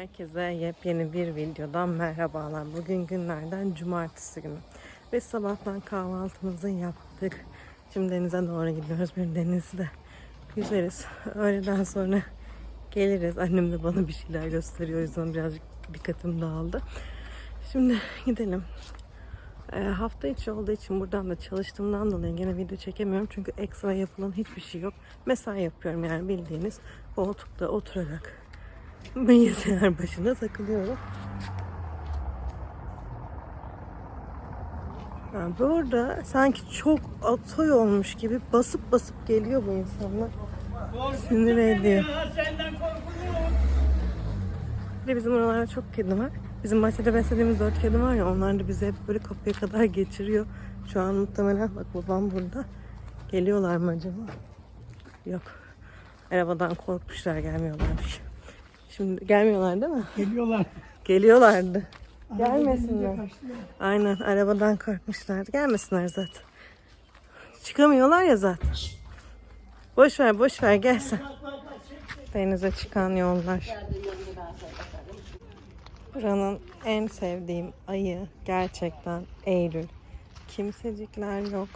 Herkese yepyeni bir videodan merhabalar. Bugün günlerden cumartesi günü. Ve sabahtan kahvaltımızı yaptık. Şimdi denize doğru gidiyoruz. Bir denizde yüzeriz. Öğleden sonra geliriz. Annem de bana bir şeyler gösteriyor. O yüzden birazcık dikkatim dağıldı. Şimdi gidelim. Ee, hafta içi olduğu için buradan da çalıştığımdan dolayı gene video çekemiyorum. Çünkü ekstra yapılan hiçbir şey yok. Mesai yapıyorum yani bildiğiniz koltukta oturarak bilgisayar başında takılıyorum. Yani burada sanki çok atay olmuş gibi basıp basıp geliyor bu insanlar. Sinir ediyor. Bir de bizim oralarda çok kedi var. Bizim bahçede beslediğimiz dört kedi var ya onlar da bizi hep böyle kapıya kadar geçiriyor. Şu an muhtemelen bak babam burada. Geliyorlar mı acaba? Yok. Arabadan korkmuşlar gelmiyorlarmış. Şimdi gelmiyorlar değil mi? Geliyorlar. Geliyorlardı. Gelmesinler. Aynen arabadan korkmuşlardı. Gelmesinler zaten. Çıkamıyorlar ya zaten. Boş ver boş ver gel sen. Denize çıkan yollar. Buranın en sevdiğim ayı gerçekten Eylül. Kimsecikler yok.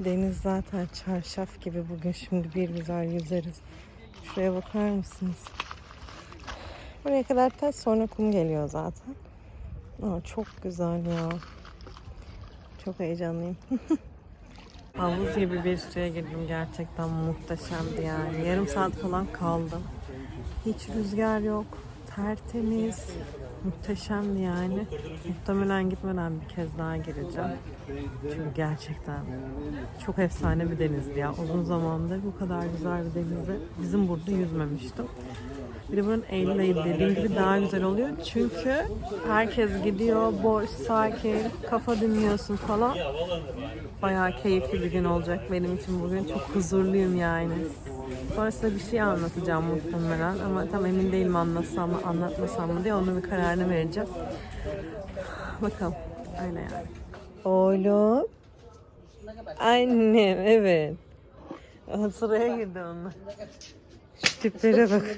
Deniz zaten çarşaf gibi bugün şimdi bir güzel yüzeriz. Şuraya bakar mısınız? Buraya kadar taş sonra kum geliyor zaten. Aa, çok güzel ya. Çok heyecanlıyım. Havuz gibi bir suya girdim. Gerçekten muhteşemdi yani. Yarım saat falan kaldım. Hiç rüzgar yok. Tertemiz. Muhteşemdi yani. Muhtemelen gitmeden bir kez daha gireceğim. Çünkü gerçekten çok efsane bir denizdi ya. Uzun zamandır bu kadar güzel bir denizde bizim burada yüzmemiştim. Bir de buranın Eylül ayı dediğim gibi daha güzel oluyor. Çünkü herkes gidiyor, boş, sakin, kafa dinliyorsun falan. Bayağı keyifli bir gün olacak benim için bugün. Çok huzurluyum yani. Sonrasında bir şey anlatacağım muhtemelen ama tam emin değilim anlatsam mı anlatmasam mı diye onun bir kararını vereceğim. Bakalım. Öyle yani. Oğlum. Annem evet. Aa, Sıraya girdi onlar. Şu tiplere bak.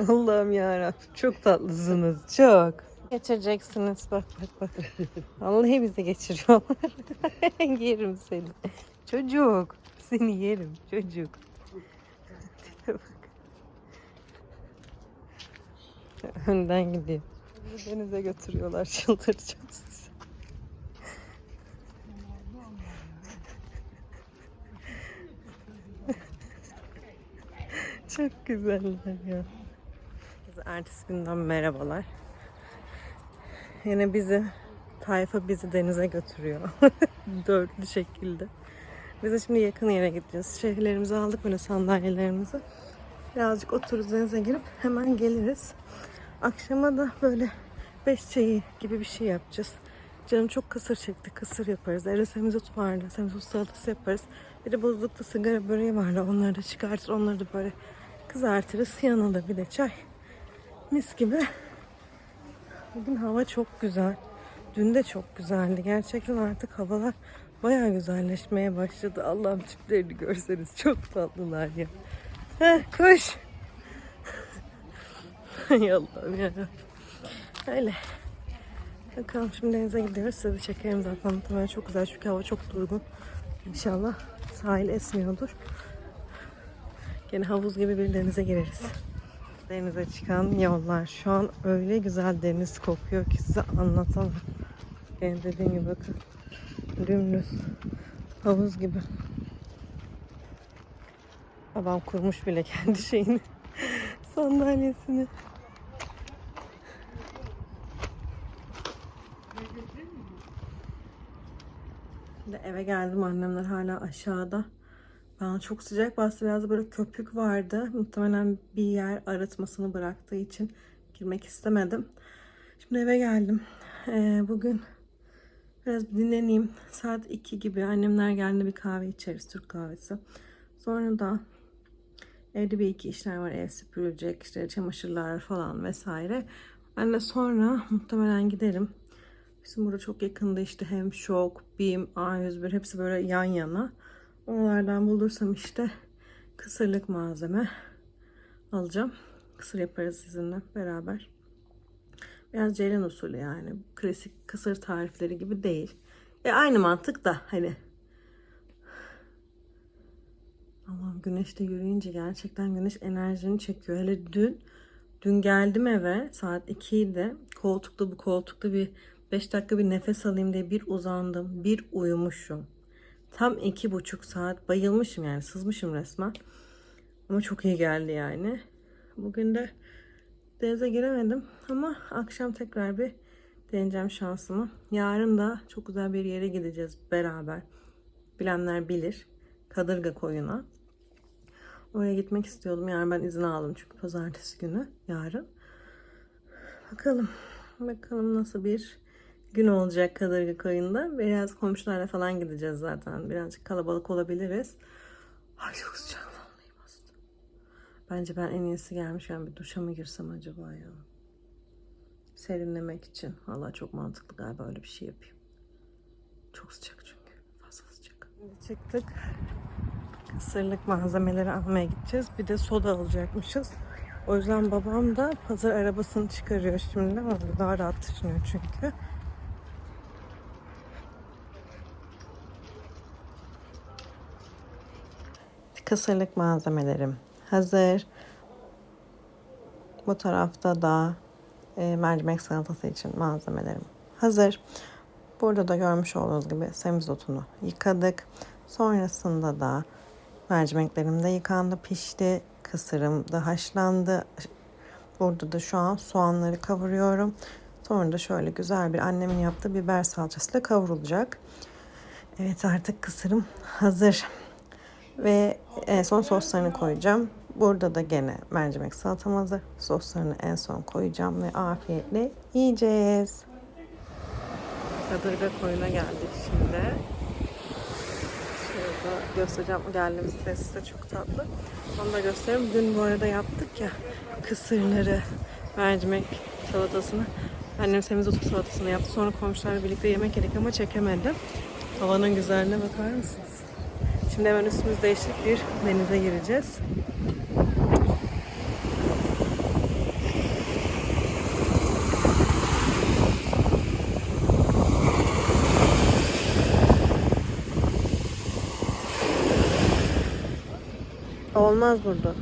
Allah'ım yarabbim çok tatlısınız çok. Geçireceksiniz bak bak bak. Vallahi bizi geçiriyorlar. yerim seni. Çocuk. Seni yerim çocuk. Önden gidiyor. Denize götürüyorlar çıldıracağım sizi. Çok güzeller ya. Herkese ertesi günden merhabalar. Yine bizi, tayfa bizi denize götürüyor. Dörtlü şekilde. Biz de şimdi yakın yere gideceğiz. Şehirlerimizi aldık böyle sandalyelerimizi. Birazcık otururuz denize girip hemen geliriz. Akşama da böyle beş çayı gibi bir şey yapacağız. Canım çok kısır çekti. Kısır yaparız. Evde semizot vardı. Semizot salatası yaparız. Bir de buzlukta sigara böreği vardı. Onları da çıkartır. Onları da böyle kızartırız. Yanına da bir de çay. Mis gibi. Bugün hava çok güzel. Dün de çok güzeldi. Gerçekten artık havalar bayağı güzelleşmeye başladı. Allah'ım tiplerini görseniz çok tatlılar ya. Heh, koş. Hay Allah'ım yarabbim. Öyle. Bakalım şimdi denize gidiyoruz. Size de çekerim zaten. Muhtemelen çok güzel çünkü hava çok durgun. İnşallah sahil esmiyordur. Gene havuz gibi bir denize gireriz. Denize çıkan yollar. Şu an öyle güzel deniz kokuyor ki size anlatamam. Benim dediğim gibi bakın. Dümdüz. Havuz gibi. Babam kurmuş bile kendi şeyini. Sandalyesini. Şimdi eve geldim. Annemler hala aşağıda. Bana çok sıcak bastı. Biraz böyle köpük vardı. Muhtemelen bir yer arıtmasını bıraktığı için girmek istemedim. Şimdi eve geldim. Ee, bugün biraz dinleneyim. Saat 2 gibi annemler geldiğinde bir kahve içeriz. Türk kahvesi. Sonra da evde bir iki işler var. Ev süpürülecek, işte çamaşırlar falan vesaire. Ben de sonra muhtemelen giderim. Bizim burada çok yakında işte hem Şok, BİM, A101 hepsi böyle yan yana. Oralardan bulursam işte kısırlık malzeme alacağım. Kısır yaparız sizinle beraber. Biraz ceylan usulü yani. Klasik kısır tarifleri gibi değil. E aynı mantık da hani. Ama güneşte yürüyünce gerçekten güneş enerjini çekiyor. Hele dün dün geldim eve saat 2'ydi. Koltukta bu koltukta bir 5 dakika bir nefes alayım diye bir uzandım. Bir uyumuşum. Tam iki buçuk saat bayılmışım yani sızmışım resmen. Ama çok iyi geldi yani. Bugün de denize giremedim ama akşam tekrar bir deneyeceğim şansımı. Yarın da çok güzel bir yere gideceğiz beraber. Bilenler bilir. Kadırga koyuna. Oraya gitmek istiyordum. Yani ben izin aldım çünkü pazartesi günü yarın. Bakalım. Bakalım nasıl bir gün olacak Kadırga koyunda. Biraz komşularla falan gideceğiz zaten. Birazcık kalabalık olabiliriz. Ay çok sıcak vallahi. Bence ben en iyisi gelmişken bir duşa mı girsem acaba ya? Serinlemek için. Vallahi çok mantıklı galiba öyle bir şey yapayım. Çok sıcak çünkü. Fazla sıcak. Şimdi çıktık. Kısırlık malzemeleri almaya gideceğiz. Bir de soda alacakmışız. O yüzden babam da pazar arabasını çıkarıyor şimdi. Orada daha rahat taşınıyor çünkü. Kısırlık malzemelerim hazır. Bu tarafta da e, mercimek salatası için malzemelerim hazır. Burada da görmüş olduğunuz gibi semizotunu yıkadık. Sonrasında da mercimeklerim de yıkandı, pişti. Kısırım da haşlandı. Burada da şu an soğanları kavuruyorum. Sonra da şöyle güzel bir annemin yaptığı biber salçasıyla kavrulacak. Evet artık kısırım hazır. Ve en son soslarını koyacağım. Burada da gene mercimek salatam hazır. Soslarını en son koyacağım ve afiyetle yiyeceğiz. Kadırga koyuna geldik şimdi. Şurada göstereceğim. Geldiğimiz tesis de çok tatlı. Onu da göstereyim. Dün bu arada yaptık ya kısırları, mercimek salatasını. Annem semizotu salatasını yaptı. Sonra komşularla birlikte yemek yedik ama çekemedim. Havanın güzelliğine bakar mısınız? Şimdi hemen üstümüzü değiştirip bir denize gireceğiz. Olmaz burada.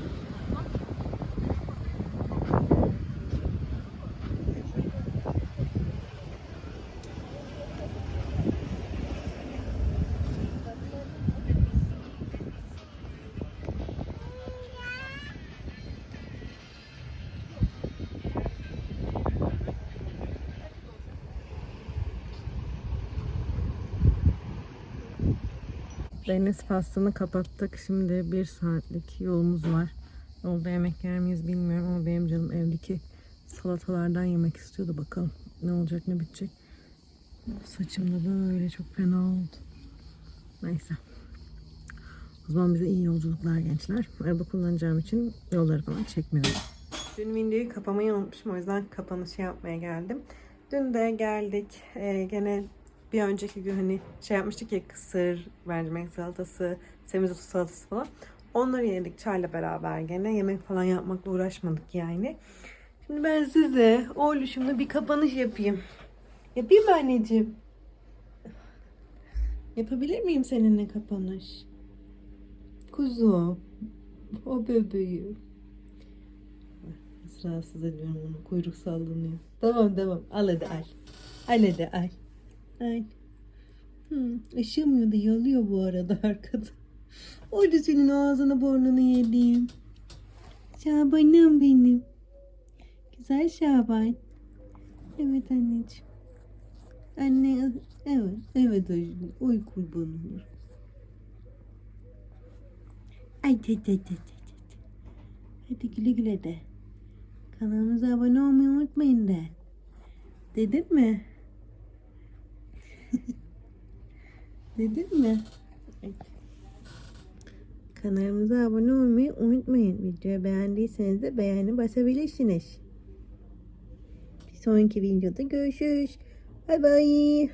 Deniz faslını kapattık. Şimdi bir saatlik yolumuz var. Yolda yemek yer miyiz bilmiyorum ama benim canım evdeki salatalardan yemek istiyordu. Bakalım ne olacak ne bitecek. Saçım da böyle çok fena oldu. Neyse. O zaman bize iyi yolculuklar gençler. Araba kullanacağım için yolları falan çekmiyorum. Dün videoyu kapamayı unutmuşum. O yüzden kapanışı yapmaya geldim. Dün de geldik. Ee, gene bir önceki gün hani şey yapmıştık ya kısır, mercimek salatası, semizotu salatası falan. Onları yedik çayla beraber gene. Yemek falan yapmakla uğraşmadık yani. Şimdi ben size oğluşumla bir kapanış yapayım. Yapayım mı anneciğim? Yapabilir miyim seninle kapanış? Kuzum. O bebeğim. Nasıl rahatsız ediyorum onu. Kuyruk sallanıyor. Tamam tamam. Al hadi al. Al hadi al. Ay. Hmm, da yalıyor bu arada arkada. Orada senin ağzını burnunu yediğim. Şabanım benim. Güzel Şaban. Evet anneciğim. Anne evet evet aşkım. Oy kurban olur. Ay te te te te te. Hadi güle güle de. Kanalımıza abone olmayı unutmayın de. Dedin mi? Dedin mi? Kanalımıza abone olmayı unutmayın. Videoyu beğendiyseniz de beğeni basabilirsiniz. Bir sonraki videoda görüşürüz. Bye bye.